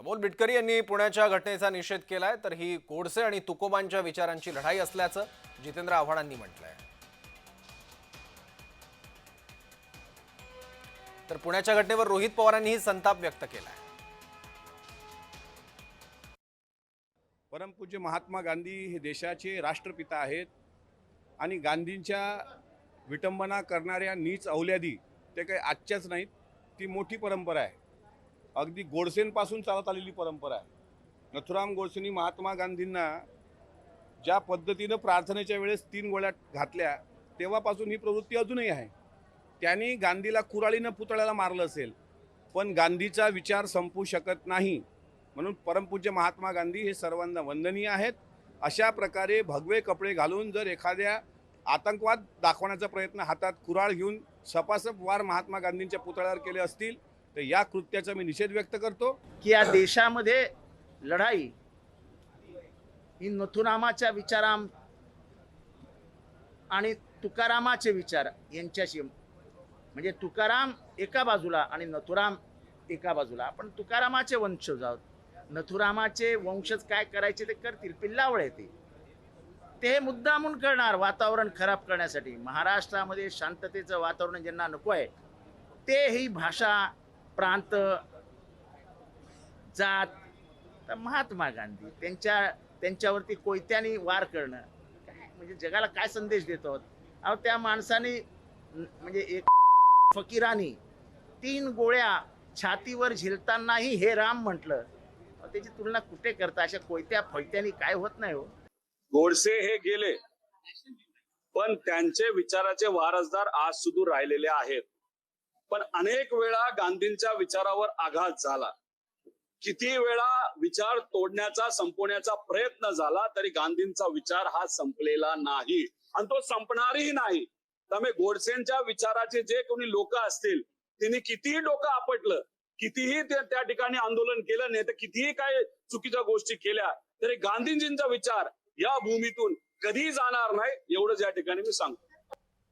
अमोल बिटकरी यांनी पुण्याच्या घटनेचा निषेध केलाय तर ही कोडसे आणि तुकोबांच्या विचारांची लढाई असल्याचं जितेंद्र आव्हाडांनी म्हटलंय. तर पुण्याच्या घटनेवर रोहित पवारांनीही संताप व्यक्त केलाय. परमपूज्य महात्मा गांधी हे देशाचे राष्ट्रपिता आहेत आणि गांधींच्या विटंबना करणाऱ्या नीच अवल्यादी ते काही आजच्याच नाहीत ती मोठी परंपरा आहे. अगदी गोडसेंपासून चालत आलेली परंपरा आहे. नथुराम गोडसेंनी महात्मा गांधींना ज्या पद्धतीनं प्रार्थनेच्या वेळेस तीन गोळ्या घातल्या तेव्हापासून ही प्रवृत्ती अजूनही आहे. त्यांनी गांधीला कुराळीनं पुतळ्याला मारलं असेल पण गांधीचा विचार संपू शकत नाही. म्हणून परमपूज्य महात्मा गांधी हे सर्वांना वंदनीय आहेत. अशा प्रकारे भगवे कपडे घालून जर एखाद्या आतंकवाद दाखवण्याचा प्रयत्न हातात कुराळ घेऊन सपासप वार महात्मा गांधींच्या पुतळ्यावर केले असतील तर या कृत्याचा मी निषेध व्यक्त करतो. की या देशामध्ये लढाई ही नथुरामाच्या विचाराम आणि तुकारामाचे विचार यांच्याशी म्हणजे तुकाराम एका बाजूला आणि नथुराम एका बाजूला. आपण तुकारामाचे वंशज आहोत नथुरामाचे वंशज काय करायचे ते करतील. पिल्लावळ येते ते हे मुद्दामून करणार वातावरण खराब करण्यासाठी. महाराष्ट्रामध्ये शांततेचं वातावरण ज्यांना नको आहे ते ही भाषा प्रांत जात तर महात्मा गांधी त्यांच्या त्यांच्यावरती कोयत्याने वार करणं. काय म्हणजे जगाला काय संदेश देतो अहो त्या माणसाने म्हणजे एक फकीरानी तीन गोळ्या छातीवर झेलतानाही हे राम म्हटलं. त्याची तुलना कुठे करता? अशा कोयत्या फैत्यानी काय होत नाही हो. गोडसे हे गेले पण त्यांचे विचाराचे वारसदार आज सुद्धा राहिलेले आहेत. पण अनेक वेळा गांधींच्या विचारावर आघात झाला. किती वेळा विचार तोडण्याचा संपवण्याचा प्रयत्न झाला तरी गांधींचा विचार हा संपलेला नाही. आणि तो संपणारही नाही. त्यामुळे गोडसेंच्या विचाराचे जे कोणी लोक असतील त्यांनी कितीही डोकं आपटलं कितीही ते त्या ठिकाणी आंदोलन केलं नाही तर कितीही काय चुकीच्या गोष्टी केल्या तरी गांधीजींचा विचार या भूमीतून कधी जाणार नाही एवढंच या ठिकाणी मी सांगतो.